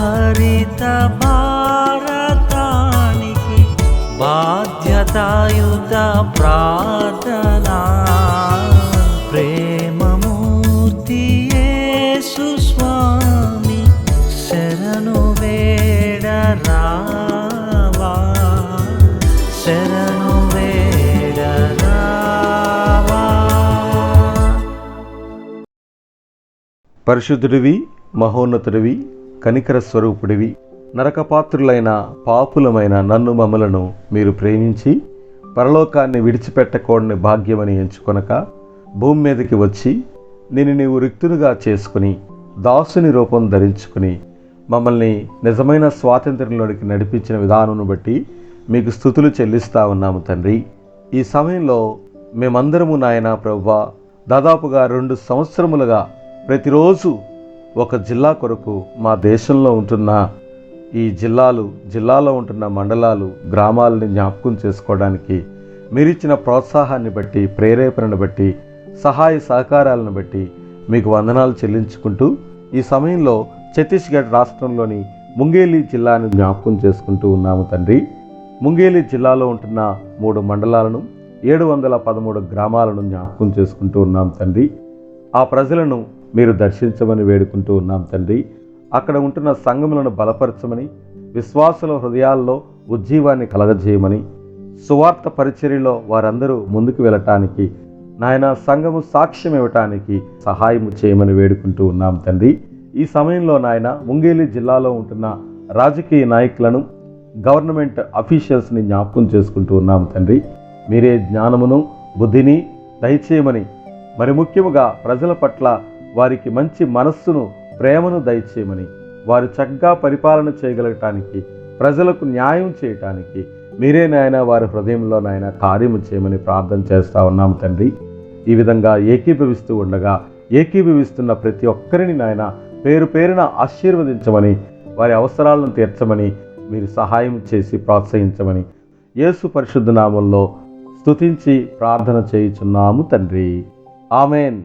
హరిత భారతానికి బాధ్యతాయుత ప్రార్థనా. ప్రేమమూర్తి స్వామి శరణు వేడరా పరిశుద్ధుడివి మహోన్నతుడివి కనికర స్వరూపుడివి. నరకపాత్రులైన పాపులమైన నన్ను మమ్మలను మీరు ప్రేమించి పరలోకాన్ని విడిచిపెట్టకూడని భాగ్యమని ఎంచుకొనక భూమి మీదకి వచ్చి నేను నీవు రిక్తునుగా చేసుకుని దాసుని రూపం ధరించుకుని మమ్మల్ని నిజమైన స్వాతంత్ర్యంలోనికి నడిపించిన విధానం బట్టి మీకు స్థుతులు చెల్లిస్తా ఉన్నాము తండ్రి. ఈ సమయంలో మేమందరము నాయన ప్రవ్వా దాదాపుగా రెండు సంవత్సరములుగా ప్రతిరోజు ఒక జిల్లా కొరకు మా దేశంలో ఉంటున్న ఈ జిల్లాలు జిల్లాలో ఉంటున్న మండలాలు గ్రామాలని జ్ఞాపకం చేసుకోవడానికి మీరిచ్చిన ప్రోత్సాహాన్ని బట్టి ప్రేరేపణను బట్టి సహాయ సహకారాలను బట్టి మీకు వందనాలు చెల్లించుకుంటూ ఈ సమయంలో ఛత్తీస్గఢ్ రాష్ట్రంలోని ముంగేలి జిల్లాను జ్ఞాపకం చేసుకుంటూ ఉన్నాము తండ్రి. ముంగేలి జిల్లాలో ఉంటున్న మూడు మండలాలను ఏడు వందల పదమూడు గ్రామాలను జ్ఞాపకం చేసుకుంటూ ఉన్నాం తండ్రి. ఆ ప్రజలను మీరు దర్శించమని వేడుకుంటూ ఉన్నాం తండ్రి. అక్కడ ఉంటున్న సంఘములను బలపరచమని విశ్వాసుల హృదయాల్లో ఉజ్జీవాన్ని కలగజేయమని సువార్త పరిచర్యలో వారందరూ ముందుకు వెళ్ళటానికి నాయన సంఘము సాక్ష్యం ఇవ్వటానికి సహాయం చేయమని వేడుకుంటూ ఉన్నాం తండ్రి. ఈ సమయంలో నాయన ముంగేలి జిల్లాలో ఉంటున్న రాజకీయ నాయకులను గవర్నమెంట్ అఫీషియల్స్ని జ్ఞాపకం చేసుకుంటూ ఉన్నాం తండ్రి. మీరే జ్ఞానమును బుద్ధిని దయచేయమని మరి ముఖ్యముగా ప్రజల పట్ల వారికి మంచి మనస్సును ప్రేమను దయచేయమని వారు చక్కగా పరిపాలన చేయగలగటానికి ప్రజలకు న్యాయం చేయటానికి మీరే నాయన వారి హృదయంలో నాయన కార్యము చేయమని ప్రార్థన చేస్తా ఉన్నాము తండ్రి. ఈ విధంగా ఏకీభవిస్తూ ఉండగా ఏకీభవిస్తున్న ప్రతి ఒక్కరిని నాయన పేరు పేరున ఆశీర్వదించమని వారి అవసరాలను తీర్చమని మీరు సహాయం చేసి ప్రోత్సహించమని యేసు పరిశుద్ధ నామంలో స్తుతించి ప్రార్థన చేయుచున్నాము తండ్రి. ఆమెన్.